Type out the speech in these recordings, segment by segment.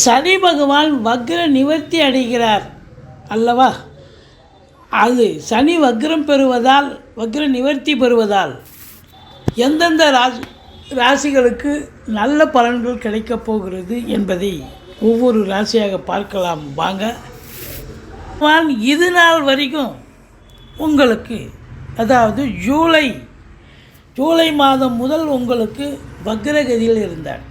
சனி பகவான் வக்ர நிவர்த்தி அடைகிறார். அல்லவா? அது சனி வக்ரம் பெறுவதால் வக்ர நிவர்த்தி பெறுவதால் எந்தெந்த ராசி ராசிகளுக்கு நல்ல பலன்கள் கிடைக்கப் போகிறது என்பதை ஒவ்வொரு ராசியாக பார்க்கலாம். வாங்க. இது நாள் வரைக்கும் உங்களுக்கு அதாவது ஜூலை ஜூலை மாதம் முதல் உங்களுக்கு வக்ரகதியில் இருந்தார்.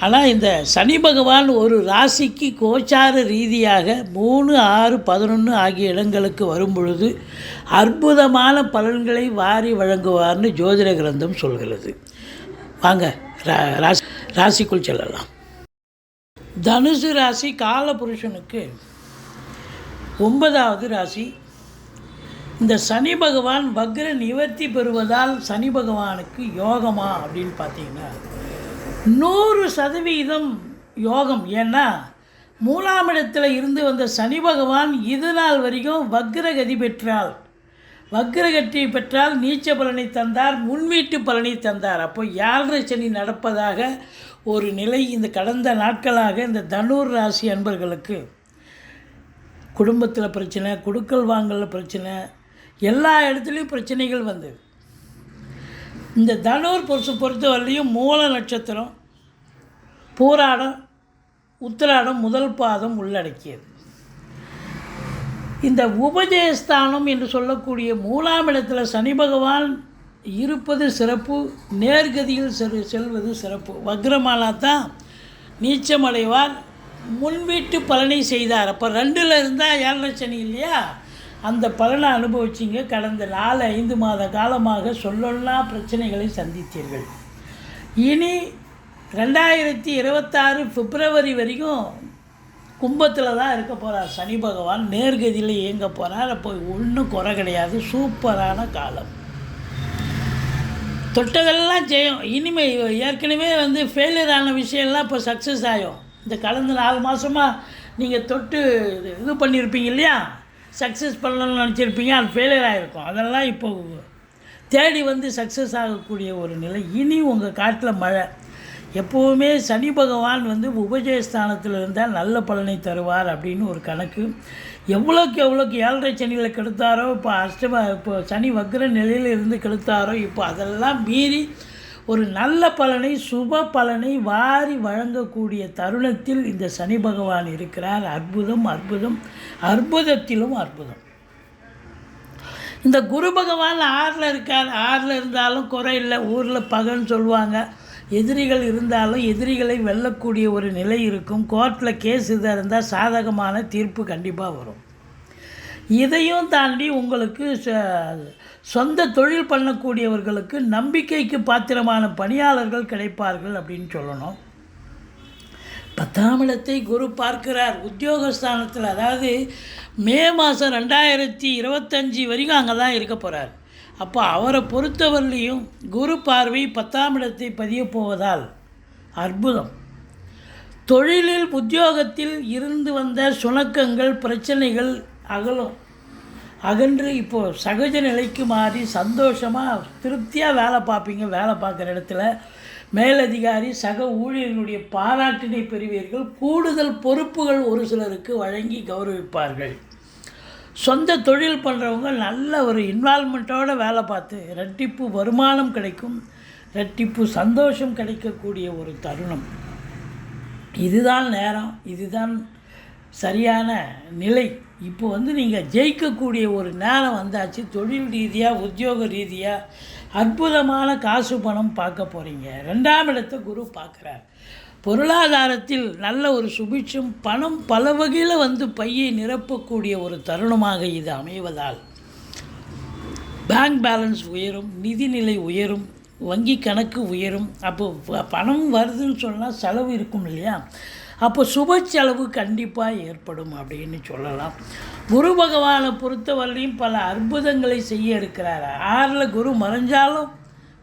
ஆனால் இந்த சனி பகவான் ஒரு ராசிக்கு கோச்சார ரீதியாக மூணு ஆறு பதினொன்று ஆகிய இடங்களுக்கு வரும் பொழுது அற்புதமான பலன்களை வாரி வழங்குவார்னு ஜோதிட கிரந்தம் சொல்கிறது. வாங்க ரா- ராசி ராசிக்குள் செல்லலாம். தனுசு ராசி காலபுருஷனுக்கு ஒன்பதாவது ராசி. இந்த சனி பகவான் வக்ர நிவர்த்தி பெறுவதால் சனி பகவானுக்கு யோகமா அப்படின்னு பார்த்தீங்கன்னா நூறு சதவீதம் யோகம். ஏன்னா மூணாம் இடத்துல இருந்து வந்த சனி பகவான் இது நாள் வரைக்கும் வக்ரகதி பெற்றால் வக்ரகட்டி பெற்றால் நீச்ச பலனை தந்தார் முன்வீட்டு பலனை தந்தார். அப்போ யாழ்ரை சனி நடப்பதாக ஒரு நிலை இந்த கடந்த நாட்களாக இந்த தனுர் ராசி அன்பர்களுக்கு. குடும்பத்தில் பிரச்சனை குடுக்கல் வாங்கல பிரச்சனை எல்லா இடத்துலையும் பிரச்சனைகள் வந்தது. இந்த தனுர் பொறுத்து பொறுத்தவரையிலையும் மூல நட்சத்திரம் பூராடம் உத்திராடம் முதல் பாதம் உள்ளடக்கியது. இந்த உபஜயஸ்தானம் என்று சொல்லக்கூடிய மூலாம் இடத்துல சனி பகவான் இருப்பது சிறப்பு நேர்கதியில் செல் செல்வது சிறப்பு. வக்ரமாலா தான் நீச்சமடைவார் முன்வீட்டு பலனை செய்தார். அப்போ ரெண்டில் இருந்தால் ஏழரை சனி இல்லையா? அந்த பலனை அனுபவிச்சிங்க. கடந்த நாலு ஐந்து மாத காலமாக சொல்லொல்லா பிரச்சனைகளை சந்தித்தீர்கள். இனி ரெண்டாயிரத்தி இருபத்தாறு பிப்ரவரி வரைக்கும் கும்பத்தில் தான் இருக்க போகிறார் சனி பகவான். நேர்கதியில் இயங்க போகிறார் அப்போ ஒன்றும் குறை கிடையாது. சூப்பரான காலம். தொட்டதெல்லாம் ஜெயம். இனிமே ஏற்கனவே வந்து ஃபெயிலியர் ஆன விஷயம்லாம் இப்போ சக்ஸஸ் ஆகும் இந்த கடந்த நாலு மாதமாக நீங்கள் தொட்டு இது பண்ணியிருப்பீங்க இல்லையா? சக்ஸஸ் பண்ணணும்னு நினச்சிருப்பீங்க அது ஃபெயிலியர் ஆகிருக்கும் அதெல்லாம் இப்போ தேடி வந்து சக்ஸஸ் ஆகக்கூடிய ஒரு நிலை. இனி உங்கள் காட்டில் மழை. எப்போவுமே சனி பகவான் வந்து உபஜயஸ்தானத்தில் இருந்தால் நல்ல பலனை தருவார் அப்படின்னு ஒரு கணக்கு. எவ்வளோக்கு எவ்வளோக்கு ஏழரை சனியில் கெடுத்தாரோ இப்போ அஷ்டம இப்போ சனி வக்ர நிலையில் இருந்து கெடுத்தாரோ இப்போ அதெல்லாம் மீறி ஒரு நல்ல பலனை சுப பலனை வாரி வழங்கக்கூடிய தருணத்தில் இந்த சனி பகவான் இருக்கிறார். அற்புதம் அற்புதம் அற்புதத்திலும் அற்புதம். இந்த குரு பகவான் ஆறில் இருக்கார். ஆறில் இருந்தாலும் குறை இல்லை. ஊரில் பகன்னு சொல்லுவாங்க. எதிரிகள் இருந்தாலும் எதிரிகளை வெல்லக்கூடிய ஒரு நிலை இருக்கும். கோர்ட்டில் கேஸ் இதாக இருந்தால் சாதகமான தீர்ப்பு கண்டிப்பாக வரும். இதையும் தாண்டி உங்களுக்கு ச- சொந்த தொழில் பண்ணக்கூடியவர்களுக்கு நம்பிக்கைக்கு பாத்திரமான பணியாளர்கள் கிடைப்பார்கள் அப்படின்னு சொல்லணும். பத்தாம் இடத்தை குரு பார்க்கிறார். உத்தியோகஸ்தானத்தில் அதாவது மே மாதம் ரெண்டாயிரத்தி இருபத்தஞ்சி வரைக்கும் அங்கே தான் இருக்க போகிறார் அப்போ அவரை பொறுத்தவரையிலையும் குரு பார்வை பத்தாம் இடத்தை பதிய போவதால் அற்புதம். தொழிலில் உத்தியோகத்தில் இருந்து வந்த சுணக்கங்கள் பிரச்சனைகள் அகலும். அகன்று இப்போது சகஜ நிலைக்கு மாறி சந்தோஷமாக திருப்தியாக வேலை பார்ப்பீங்க வேலை பார்க்குற இடத்துல. மேலதிகாரி சக ஊழியர்களுடைய பாராட்டினை பெறுவீர்கள். கூடுதல் பொறுப்புகள் ஒரு சிலருக்கு வழங்கி கௌரவிப்பார்கள். சொந்த தொழில் பண்ணுறவங்க நல்ல ஒரு இன்வால்மெண்ட்டோடு வேலை பார்த்து ரெட்டிப்பு வருமானம் கிடைக்கும். ரெட்டிப்பு சந்தோஷம் கிடைக்கக்கூடிய ஒரு தருணம். இதுதான் நேரம். இதுதான் சரியான நிலை. இப்போ வந்து நீங்கள் ஜெயிக்கக்கூடிய ஒரு நேரம் வந்தாச்சு தொழில் ரீதியாக உத்தியோக ரீதியாக அற்புதமான காசு பணம் பார்க்க போகிறீங்க ரெண்டாம் இடத்தை குரு பார்க்குறார். பொருளாதாரத்தில் நல்ல ஒரு சுபிட்சம் பணம் பல வகையில் வந்து பையை நிரப்பக்கூடிய ஒரு தருணமாக இது அமைவதால் பேங்க் பேலன்ஸ் உயரும் நிதிநிலை உயரும் வங்கி கணக்கு உயரும். அப்போ ப- பணம் வருதுன்னு சொன்னால் செலவு இருக்கும் இல்லையா? அப்போ சுப செலவு கண்டிப்பாக ஏற்படும் அப்படின்னு சொல்லலாம். குரு பகவானை பொறுத்தவரையும் பல அற்புதங்களை செய்ய இருக்கிறார். ஆறில் குரு மறைஞ்சாலும்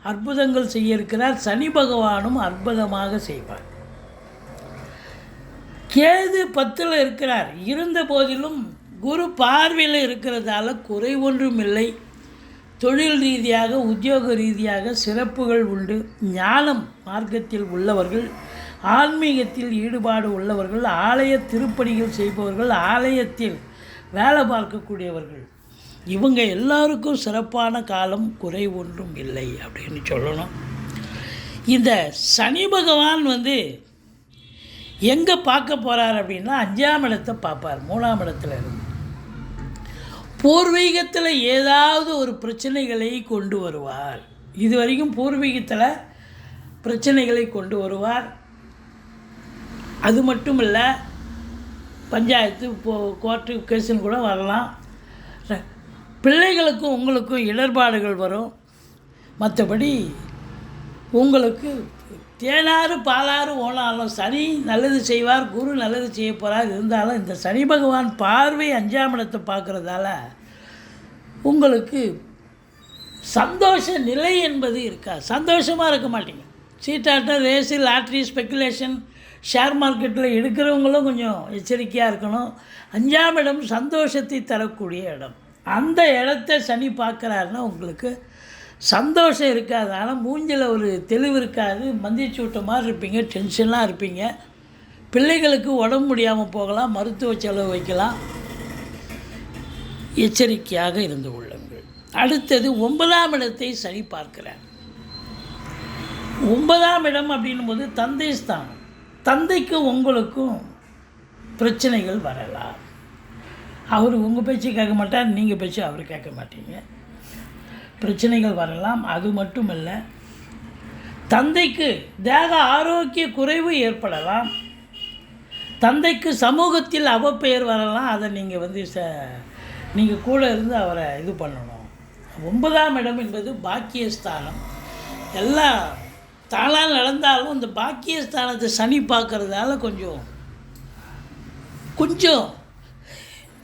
அற்புதங்கள் செய்ய இருக்கிறார். சனி பகவானும் அற்புதமாக செய்வார். கேது பத்தில் இருக்கிறார். இருந்த போதிலும் குரு பார்வையில் இருக்கிறதால குறை ஒன்றும் இல்லை. தொழில் ரீதியாக உத்தியோக ரீதியாக சிறப்புகள் உண்டு. ஞானம் மார்க்கத்தில் உள்ளவர்கள் ஆன்மீகத்தில் ஈடுபாடு உள்ளவர்கள் ஆலய திருப்பணிகள் செய்பவர்கள் ஆலயத்தில் வேலை பார்க்கக்கூடியவர்கள். இவங்க எல்லாருக்கும் சிறப்பான காலம் குறை ஒன்றும் இல்லை அப்படின்னு சொல்லணும். இந்த சனி பகவான் வந்து எங்கே பார்க்க போகிறார் அப்படின்னா அஞ்சாம் இடத்தை பார்ப்பார் மூணாம் இடத்துல இருந்து. பூர்வீகத்தில் ஏதாவது ஒரு பிரச்சனைகளை கொண்டு வருவார். இது வரைக்கும் பூர்வீகத்தில் பிரச்சனைகளை கொண்டு வருவார். அது மட்டும் இல்லை பஞ்சாயத்து இப்போ கோர்ட்டு கேஸுன்னு கூட வரலாம். பிள்ளைகளுக்கும் உங்களுக்கும் இடர்பாடுகள் வரும். மற்றபடி உங்களுக்கு தேனாறு பாலாறு ஓனாலும் சனி நல்லது செய்வார் குரு நல்லது செய்ய போகிறார் இருந்தாலும் இந்த சனி பகவான் பார்வை அஞ்சாம் இடத்தை பார்க்குறதால உங்களுக்கு சந்தோஷ நிலை என்பது இருக்கா சந்தோஷமாக இருக்க மாட்டீங்க. சீட்டாட்டம் ரேஸு லாட்ரி ஸ்பெக்குலேஷன் ஷேர் மார்க்கெட்டில் எடுக்கிறவங்களும் கொஞ்சம் எச்சரிக்கையாக இருக்கணும். அஞ்சாம் இடம் சந்தோஷத்தை தரக்கூடிய இடம். அந்த இடத்த சனி பார்க்குறாருன்னா உங்களுக்கு சந்தோஷம் இருக்காது. ஆனால் மூஞ்சில் ஒரு தெளிவு இருக்காது. மந்திச்சூட்ட மாதிரி இருப்பீங்க. டென்ஷன்லாம் இருப்பீங்க. பிள்ளைகளுக்கு உடம்பு முடியாமல் போகலாம். மருத்துவ செலவு வைக்கலாம். எச்சரிக்கையாக இருந்து கொள்ளுங்கள். அடுத்தது ஒன்பதாம் இடத்தை சனி பார்க்கிறார். ஒன்பதாம் இடம் அப்படின்னும் போது தந்தை ஸ்தானம். தந்தைக்கும் உங்களுக்கும் பிரச்சனைகள் வரலாம். அவர் உங்கள் பேச்சு கேட்க மாட்டார் நீங்கள் பேச்சு அவர் கேட்க மாட்டீங்க. பிரச்சனைகள் வரலாம் அது மட்டும் இல்லை தந்தைக்கு தேக ஆரோக்கிய குறைவு ஏற்படலாம். தந்தைக்கு சமூகத்தில் அவப்பெயர் வரலாம் அதை நீங்கள் வந்து ச நீங்கள் கூட இருந்து அவரை இது பண்ணணும். ஒன்பதாம் இடம் என்பது பாக்கியஸ்தானம். எல்லாம் தாளாக நடந்தாலும் இந்த பாக்கியஸ்தானத்தை சனி பார்க்குறதால கொஞ்சம் கொஞ்சம்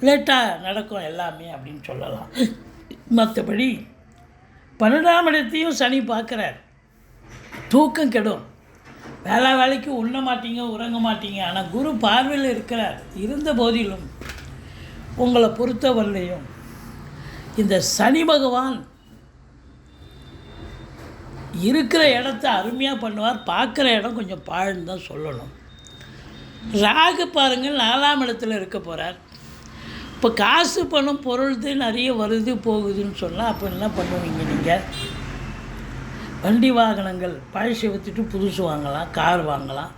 லேட்டாக நடக்கும் எல்லாமே அப்படின்னு சொல்லலாம். மற்றபடி பன்னெண்டாம் இடத்தையும் சனி பார்க்குறார். தூக்கம் கெடும். வேலை வேலைக்கு உண்ண மாட்டீங்க உறங்க மாட்டீங்க. ஆனால் குரு பார்வையில் இருக்கிறார். இருந்த போதிலும் உங்களை பொறுத்தவரையிலையும் இந்த சனி பகவான் இருக்கிற இடத்த அருமையாக பண்ணுவார் பார்க்குற இடம் கொஞ்சம் பாழ்னு தான் சொல்லணும். ராகு பாருங்கள் நாலாம் இடத்துல இருக்க போகிறார் இப்போ காசு பணம் பொருள்து நிறைய வருது போகுதுன்னு சொன்னால் அப்போ என்ன பண்ணுவீங்க நீங்கள் வண்டி வாகனங்கள் பழசு விற்றுட்டு புதுசு வாங்கலாம் கார் வாங்கலாம்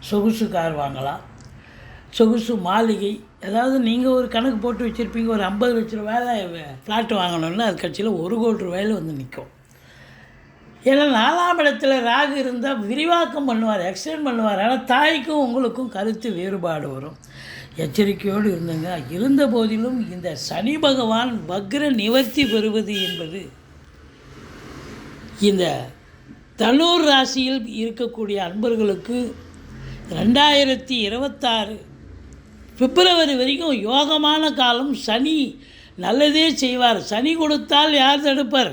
சொகுசு கார் வாங்கலாம் சொகுசு மாளிகை. அதாவது நீங்கள் ஒரு கணக்கு போட்டு வச்சுருப்பீங்க ஒரு ஐம்பது லட்ச ரூபாயில் ஃப்ளாட் வாங்கணும்னா அது கட்சியில் ஒரு கோடி ரூபாயில் வந்து நிற்கும் ஏன்னா நாலாம் இடத்துல ராகு இருந்தால் விரிவாக்கம் பண்ணுவார் எக்ஸ்டெண்ட் பண்ணுவார். ஆனால் தாய்க்கும் உங்களுக்கும் கருத்து வேறுபாடு வரும். எச்சரிக்கையோடு இருந்தங்க. இருந்த போதிலும் இந்த சனி பகவான் வக்ர நிவர்த்தி பெறுவது என்பது இந்த தனூர் ராசியில் இருக்கக்கூடிய அன்பர்களுக்கு ரெண்டாயிரத்தி இருபத்தாறு பிப்ரவரி வரைக்கும் யோகமான காலம். சனி நல்லதே செய்வார். சனி கொடுத்தால் யார் தடுப்பர்?